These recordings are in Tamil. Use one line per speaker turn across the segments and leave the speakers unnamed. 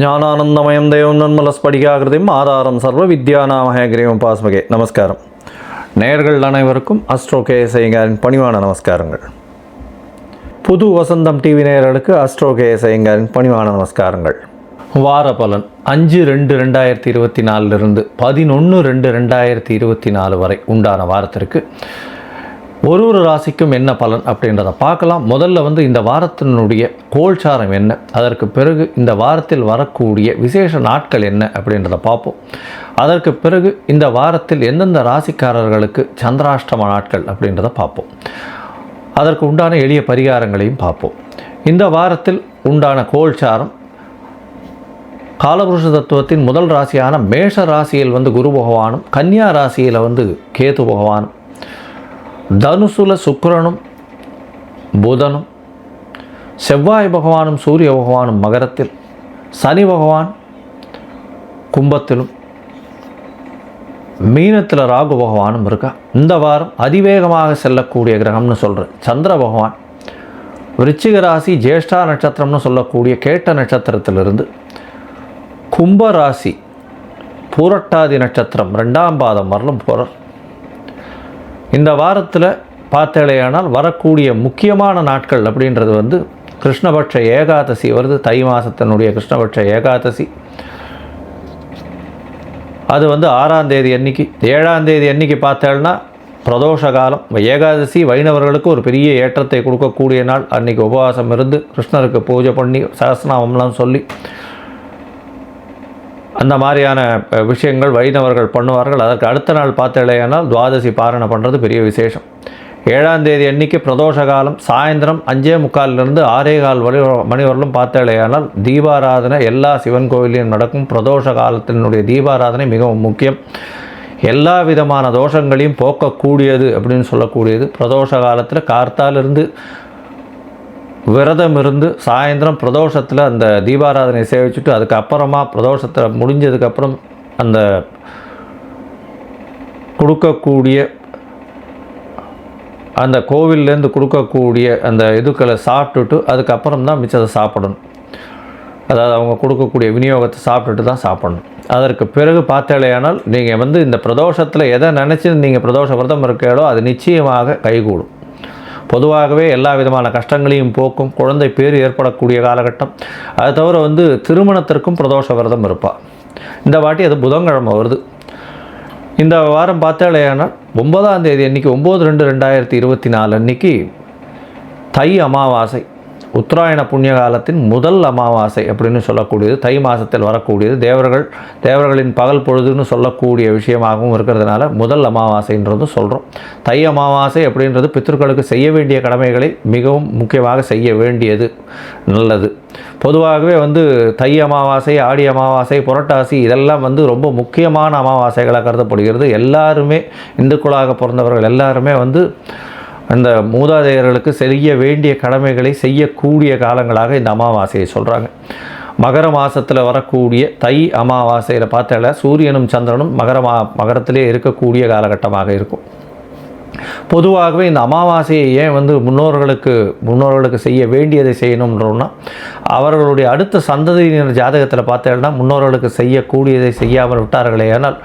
ஞானானந்தமயம் தேவம் நன்மலஸ்படிகாகிருதியும் ஆதாரம் சர்வ வித்யாநாமகேகிரியம் பாஸ்மகே. நமஸ்காரம். நேர்கள் அனைவருக்கும் அஸ்ட்ரோ கேஎஸ்ஐங்காரின் பணிவான நமஸ்காரங்கள். புது வசந்தம் டிவி நேயர்களுக்கு அஸ்ட்ரோ கேஎஸ்ஐங்காரின் பணிவான நமஸ்காரங்கள். வார பலன் அஞ்சு ரெண்டு ரெண்டாயிரத்தி இருபத்தி நாலுலேருந்து பதினொன்று ரெண்டு ரெண்டாயிரத்தி இருபத்தி நாலு வரை உண்டான வாரத்திற்கு ஒரு ஒரு ராசிக்கும் என்ன பலன் அப்படின்றத பார்க்கலாம். முதல்ல வந்து இந்த வாரத்தினுடைய கோல்சாரம் என்ன? அதற்கு பிறகு இந்த வாரத்தில் வரக்கூடிய விசேஷ நாட்கள் என்ன அப்படின்றத பார்ப்போம். அதற்கு பிறகு இந்த வாரத்தில் எந்தெந்த ராசிக்காரர்களுக்கு சந்திராஷ்டம நாட்கள் அப்படின்றத பார்ப்போம். அதற்கு உண்டான எளிய பரிகாரங்களையும் பார்ப்போம். இந்த வாரத்தில் உண்டான கோல்சாரம் காலபுருஷ தத்துவத்தின் முதல் ராசியான மேஷ ராசியில் வந்து குரு பகவானும் கன்னியா ராசியில் வந்து கேது பகவானும் தனுசுல சுக்கிரனும் புதனும் செவ்வாய் பகவானும் சூரிய பகவானும் மகரத்தில் சனி பகவான் கும்பத்திலும் மீனத்தில் ராகு பகவானும் இருக்கா? இந்த வாரம் அதிவேகமாக செல்லக்கூடிய கிரகம்னு சொல்கிறேன் சந்திர பகவான் விருச்சிக ராசி ஜேஷ்டா நட்சத்திரம்னு சொல்லக்கூடிய கேட்ட நட்சத்திரத்திலிருந்து கும்ப ராசி பூரட்டாதி நட்சத்திரம் ரெண்டாம் பாதம் வரலும் போகிறார் இந்த வாரத்தில் பார்த்தேலையானால் வரக்கூடிய முக்கியமான நாட்கள் அப்படின்றது வந்து கிருஷ்ணபட்ச ஏகாதசி வருது. தை மாதத்தினுடைய கிருஷ்ணபட்ச ஏகாதசி. அது வந்து ஆறாம் தேதி அன்னைக்கு. ஏழாம் தேதி அன்னைக்கு பார்த்தேன்னா பிரதோஷ காலம். ஏகாதசி வைணவர்களுக்கு ஒரு பெரிய ஏற்றத்தை கொடுக்கக்கூடிய நாள். அன்றைக்கி உபவாசம் இருந்து கிருஷ்ணருக்கு பூஜை பண்ணி சகஸ்நாமம்லாம் சொல்லி அந்த மாதிரியான விஷயங்கள் வைணவர்கள் பண்ணுவார்கள். அதற்கு அடுத்த நாள் பார்த்தேலையானால் துவாதசி பாரணை பண்ணுறது பெரிய விசேஷம். ஏழாம் தேதி அன்னைக்கு பிரதோஷ காலம் சாயந்தரம் அஞ்சே முக்காலிலிருந்து ஆறே கால் வழி மணி வரலும் பார்த்தேலையானால் தீபாராதனை எல்லா சிவன் கோவிலையும் நடக்கும். பிரதோஷ காலத்தினுடைய தீபாராதனை மிகவும் முக்கியம். எல்லா விதமான தோஷங்களையும் போக்கக்கூடியது அப்படின்னு சொல்லக்கூடியது. பிரதோஷ காலத்தில் கார்த்தாலிருந்து விரதம் இருந்து சாயந்தரம் பிரதோஷத்தில் அந்த தீபாராதனை சேவிச்சுட்டு அதுக்கப்புறமா பிரதோஷத்தில் முடிஞ்சதுக்கப்புறம் அந்த கொடுக்கக்கூடிய அந்த கோவில்லேருந்து கொடுக்கக்கூடிய அந்த இதுக்களை சாப்பிட்டுட்டு அதுக்கப்புறம் தான் மிச்சத்தை சாப்பிடணும். அதாவது அவங்க கொடுக்கக்கூடிய விநியோகத்தை சாப்பிட்டுட்டு தான் சாப்பிடணும். அதற்கு பிறகு பார்த்தாலேயானால் நீங்கள் வந்து இந்த பிரதோஷத்தில் எதை நினச்சி நீங்கள் பிரதோஷ விரதம் இருக்கீங்களோ அது நிச்சயமாக கைகூடும். பொதுவாகவே எல்லா விதமான கஷ்டங்களையும் போக்கும் குழந்தை பேர் ஏற்படக்கூடிய காலகட்டம். அது தவிர வந்து திருமணத்திற்கும் பிரதோஷ விரதம் இருப்பாள் இந்த வாட்டி அது புதன்கிழமை வருது. இந்த வாரம் பார்த்தாலேயானால் ஒன்பதாம் தேதி அன்னைக்கு ஒம்பது ரெண்டு ரெண்டாயிரத்தி இருபத்தி நாலு அன்னைக்கு தை அமாவாசை. உத்தராயண புண்ணிய காலத்தின் முதல் அமாவாசை அப்படின்னு சொல்லக்கூடியது. தை மாதத்தில் வரக்கூடியது. தேவர்கள் தேவர்களின் பகல் பொழுதுன்னு சொல்லக்கூடிய விஷயமாகவும் இருக்கிறதுனால முதல் அமாவாசைன்றதும் சொல்கிறோம் தை அமாவாசை அப்படின்றது பித்தர்களுக்கு செய்ய வேண்டிய கடமைகளை மிகவும் முக்கியமாக செய்ய வேண்டியது நல்லது. பொதுவாகவே வந்து தை அமாவாசை ஆடி அமாவாசை புரட்டாசி இதெல்லாம் வந்து ரொம்ப முக்கியமான அமாவாசைகளாக கருதப்படுகிறது. எல்லாருமே இந்துக்களாக பிறந்தவர்கள் எல்லாருமே வந்து அந்த மூதாதையர்களுக்கு செய்ய வேண்டிய கடமைகளை செய்யக்கூடிய காலங்களாக இந்த அமாவாசையை சொல்கிறாங்க மகர மாதத்தில் வரக்கூடிய தை அமாவாசையில் பார்த்தால சூரியனும் சந்திரனும் மகர மா மகரத்திலே இருக்கக்கூடிய காலகட்டமாக இருக்கும். பொதுவாகவே இந்த அமாவாசையை ஏன் வந்து முன்னோர்களுக்கு முன்னோர்களுக்கு செய்ய வேண்டியதை செய்யணும்ன்றோம்னா அவர்களுடைய அடுத்த சந்ததியினர் ஜாதகத்தில் பார்த்தேன்னா முன்னோர்களுக்கு செய்யக்கூடியதை செய்யாமல் விட்டார்களே ஆனால்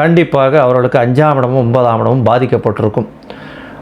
கண்டிப்பாக அவர்களுக்கு அஞ்சாம் இடமும் ஒன்பதாம் இடமும் பாதிக்கப்பட்டிருக்கும்.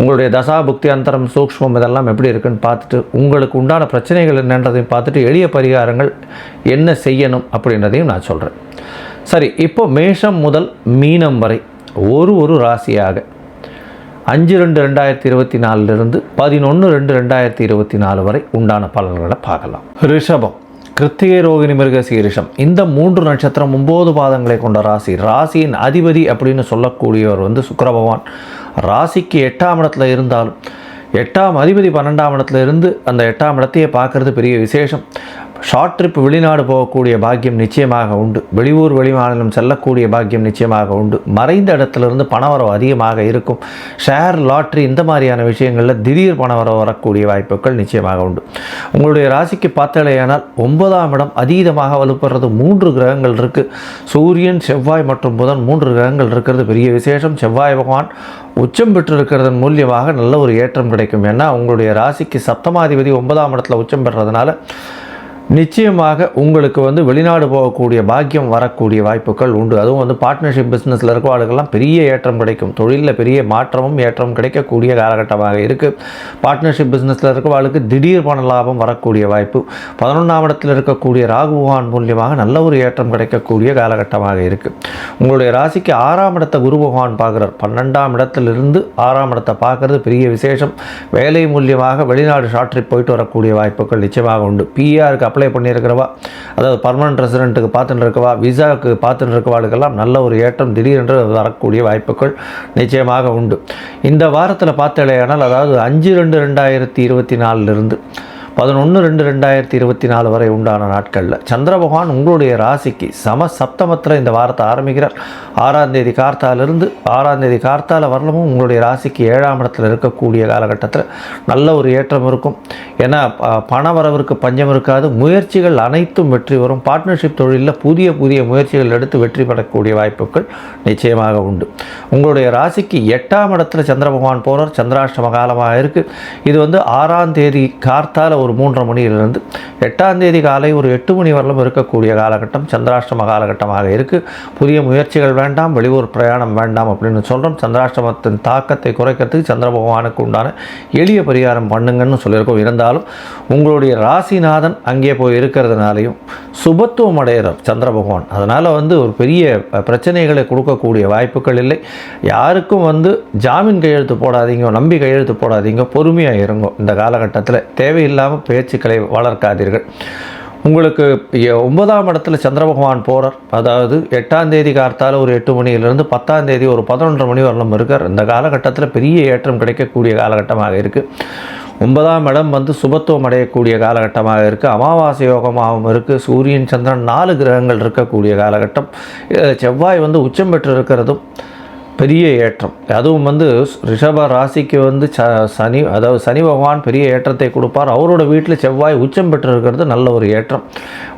உங்களுடைய தசா புக்தி அந்தரம் சூக்ஷ்மம் இதெல்லாம் எப்படி இருக்குன்னு பார்த்துட்டு உங்களுக்கு உண்டான பிரச்சனைகள் என்னன்றதையும் பார்த்துட்டு எளிய பரிகாரங்கள் என்ன செய்யணும் அப்படின்றதையும் நான் சொல்கிறேன் சரி இப்போ மேஷம் முதல் மீனம் வரை ஒரு ஒரு ராசியாக அஞ்சு ரெண்டு ரெண்டாயிரத்தி இருபத்தி நாலுலேருந்து பதினொன்று ரெண்டு ரெண்டாயிரத்தி இருபத்தி நாலு வரை உண்டான பலன்களை பார்க்கலாம். ரிஷபம் கிருத்திகை ரோகிணி மிருக சீரிஷம் இந்த மூன்று நட்சத்திரம் ஒம்பது பாதங்களை கொண்ட ராசி. ராசியின் அதிபதி அப்படின்னு சொல்லக்கூடியவர் வந்து சுக்கர பகவான். ராசிக்கு எட்டாம் இடத்துல இருந்தாலும் எட்டாம் அதிபதி பன்னெண்டாம் இடத்துல இருந்து அந்த எட்டாம் இடத்தையே பார்க்கறது பெரிய விசேஷம். ஷார்ட் ட்ரிப் வெளிநாடு போகக்கூடிய பாக்கியம் நிச்சயமாக உண்டு. வெளியூர் வெளிமாநிலம் செல்லக்கூடிய பாக்கியம் நிச்சயமாக உண்டு. மறைந்த இடத்துலேருந்து பணவரவு அதிகமாக இருக்கும். ஷேர் லாட்ரி இந்த மாதிரியான விஷயங்களில் திடீர் பணவரவு வரக்கூடிய வாய்ப்புகள் நிச்சயமாக உண்டு. உங்களுடைய ராசிக்கு பார்த்தலையானால் ஒன்பதாம் இடம் அதீதமாக வலுப்படுறது மூன்று கிரகங்கள் இருக்குது சூரியன் செவ்வாய் மற்றும் புதன் மூன்று கிரகங்கள் இருக்கிறது. பெரிய விசேஷம். செவ்வாய் பகவான் உச்சம் பெற்றிருக்கிறதன் மூலியமாக நல்ல ஒரு ஏற்றம் கிடைக்கும். ஏன்னா உங்களுடைய ராசிக்கு சப்தமாதிபதி ஒன்பதாம் இடத்துல உச்சம் பெறுறதுனால நிச்சயமாக உங்களுக்கு வந்து வெளிநாடு போகக்கூடிய பாக்கியம் வரக்கூடிய வாய்ப்புகள் உண்டு. அதுவும் வந்து பார்ட்னர்ஷிப் பிஸ்னஸில் இருக்கவாளுக்கெல்லாம் பெரிய ஏற்றம் கிடைக்கும். தொழிலில் பெரிய மாற்றமும் ஏற்றம் கிடைக்கக்கூடிய காலகட்டமாக இருக்குது பார்ட்னர்ஷிப் பிஸ்னஸில் இருக்கவாளுக்கு திடீர் பண லாபம் வரக்கூடிய வாய்ப்பு. பதினொன்றாம் இடத்தில் இருக்கக்கூடிய ராகுபகவான் மூலியமாக நல்ல ஒரு ஏற்றம் கிடைக்கக்கூடிய காலகட்டமாக இருக்குது உங்களுடைய ராசிக்கு ஆறாம் இடத்தை குரு பகவான் பார்க்குறார். பன்னெண்டாம் இடத்திலிருந்து ஆறாம் இடத்தை பார்க்குறது பெரிய விசேஷம். வேலை மூலியமாக வெளிநாடு ஷார்ட் ட்ரிப் போயிட்டு வரக்கூடிய வாய்ப்புகள் நிச்சயமாக உண்டு. பிஆருக்கு அப்ளை பண்ணியிருக்கிறவா? அதாவது பர்மனன்ட் ரெசிடென்ட்டுக்கு பார்த்துட்டு இருக்கவா விசாவுக்கு பார்த்துட்டு இருக்கவாளுக்கெல்லாம் நல்ல ஒரு ஏற்றம் திடீரென்று வரக்கூடிய வாய்ப்புகள் நிச்சயமாக உண்டு. இந்த வாரத்தில் பார்த்தலையானால் அதாவது அஞ்சு ரெண்டு ரெண்டாயிரத்தி இருபத்தி நாலுலேருந்து பதினொன்று ரெண்டு ரெண்டாயிரத்தி இருபத்தி நாலு வரை உண்டான நாட்களில். சந்திர பகவான் உங்களுடைய ராசிக்கு சம சப்தமத்தில் இந்த வாரத்தை ஆரம்பிக்கிறார். ஆறாம் தேதி கார்த்தாலிருந்து ஆறாம் தேதி கார்த்தால வரலமும் உங்களுடைய ராசிக்கு ஏழாம் இடத்துல இருக்கக்கூடிய காலகட்டத்தில் நல்ல ஒரு ஏற்றம் இருக்கும். ஏன்னா பண வரவிற்கு பஞ்சம் இருக்காது. முயற்சிகள் அனைத்தும் வெற்றி வரும் பார்ட்னர்ஷிப் தொழிலில் புதிய புதிய முயற்சிகள் எடுத்து வெற்றி பெறக்கூடிய வாய்ப்புகள் நிச்சயமாக உண்டு. உங்களுடைய ராசிக்கு எட்டாம் இடத்துல சந்திர பகவான் போகிறார் சந்திராஷ்டம காலமாக இருக்குது இது வந்து ஆறாம் தேதி கார்த்தால ஒரு மூன்றரை மணியிலிருந்து எட்டாம் தேதி காலை ஒரு எட்டு மணி வரலும் இருக்கக்கூடிய காலகட்டம் சந்திராஷ்டம காலகட்டமாக இருக்குது புதிய முயற்சிகள் வேண்டாம் வெளியூர் பிரயாணம் வேண்டாம் அப்படின்னு சொல்கிறோம் சந்திராஷ்டமத்தின் தாக்கத்தை குறைக்கிறதுக்கு சந்திர பகவானுக்கு உண்டான எளிய பரிகாரம் பண்ணுங்கன்னு சொல்லியிருக்கோம். இருந்தாலும் உங்களுடைய ராசிநாதன் அங்கே போய் இருக்கிறதுனாலையும் சுபத்துவம் அடைகிறார் சந்திர பகவான். அதனால் வந்து ஒரு பெரிய பிரச்சனைகளை கொடுக்கக்கூடிய வாய்ப்புகள் இல்லை. யாருக்கும் வந்து ஜாமீன் கையெழுத்து போடாதீங்க நம்பி கையெழுத்து போடாதீங்க பொறுமையாக இருங்க. இந்த காலகட்டத்தில் தேவையில்லாமல் பேச்சுக்களை வளர்க்காதீர்கள். உங்களுக்கு ஒன்பதாம் இடத்துல சந்திர பகவான் போகிறார் அதாவது எட்டாம் தேதி கார்த்தால் ஒரு எட்டு மணியிலிருந்து பத்தாம் தேதி ஒரு பதினொன்றரை மணி வரலும் இருக்கார். இந்த காலகட்டத்தில் பெரிய ஏற்றம் கிடைக்கக்கூடிய காலகட்டமாக இருக்குது ஒன்பதாம் இடம் வந்து சுபத்துவம் அடையக்கூடிய காலகட்டமாக இருக்குது அமாவாசை யோகமாகவும் இருக்குது சூரியன் சந்திரன் நாலு கிரகங்கள் இருக்கக்கூடிய காலகட்டம். செவ்வாய் வந்து உச்சம் பெற்று இருக்கிறதும் பெரிய ஏற்றம். அதுவும் வந்து ரிஷப ராசிக்கு வந்து ச சனி அதாவது சனி பகவான் பெரிய ஏற்றத்தை கொடுப்பார். அவரோட வீட்டில் செவ்வாய் உச்சம் பெற்றிருக்கிறது நல்ல ஒரு ஏற்றம்.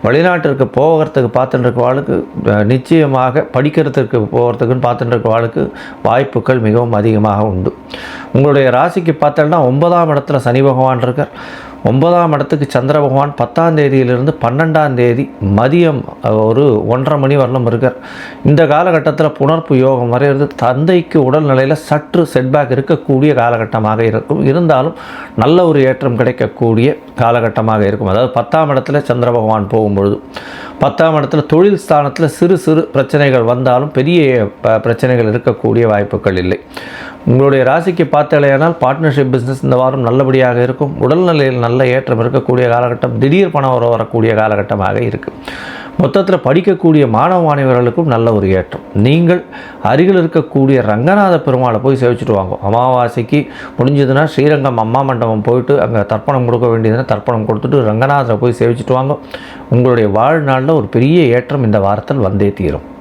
வெளிநாட்டிற்கு போகிறதுக்கு பார்த்துட்டு இருக்கவாளுக்கு அஹ், நிச்சயமாக படிக்கிறதுக்கு போகிறதுக்குன்னு பார்த்துட்டு இருக்கவாளுக்கு வாய்ப்புகள் மிகவும் அதிகமாக உண்டு. உங்களுடைய ராசிக்கு பார்த்தோம்னா ஒன்பதாம் இடத்துல சனி பகவான் இருக்கார். ஒன்பதாம் இடத்துக்கு சந்திர பகவான் பத்தாம் தேதியிலிருந்து பன்னெண்டாம் தேதி மதியம் ஒரு ஒன்றரை மணி வரலும் இருக்கார். இந்த காலகட்டத்தில் புணர்ப்பு யோகம் வரைகிறது தந்தைக்கு உடல்நிலையில் சற்று செட்பேக் இருக்கக்கூடிய காலகட்டமாக இருக்கும். இருந்தாலும் நல்ல ஒரு ஏற்றம் கிடைக்கக்கூடிய காலகட்டமாக இருக்கும். அதாவது பத்தாம் இடத்துல சந்திர பகவான் போகும்பொழுது பத்தாம் இடத்துல தொழில் ஸ்தானத்தில் சிறு சிறு பிரச்சனைகள் வந்தாலும் பெரிய ப- பிரச்சனைகள் இருக்கக்கூடிய வாய்ப்புகள் இல்லை. உங்களுடைய ராசிக்கு பார்த்தாலேயானால் பார்ட்னர்ஷிப் பிஸ்னஸ் இந்த வாரம் நல்லபடியாக இருக்கும். உடல்நிலையில் நல்ல ஏற்றம் இருக்கக்கூடிய காலகட்டம் திடீர் பணம் வர வரக்கூடிய காலகட்டமாக இருக்குது மொத்தத்தில் படிக்கக்கூடிய மாணவ மாணவர்களுக்கும் நல்ல ஒரு ஏற்றம். நீங்கள் அருகில் இருக்கக்கூடிய ரங்கநாத பெருமாளை போய் சேவிச்சுட்டு வாங்க. அமாவாசைக்கு முடிஞ்சதுன்னா ஸ்ரீரங்கம் அம்மா மண்டபம் போயிட்டு அங்கே தர்ப்பணம் கொடுக்க வேண்டியதுன்னா தர்ப்பணம் கொடுத்துட்டு ரங்கநாதரை போய் சேவிச்சுட்டு வாங்க. உங்களுடைய வாழ்நாளில் ஒரு பெரிய ஏற்றம் இந்த வாரத்தில் வந்தே தீரும்.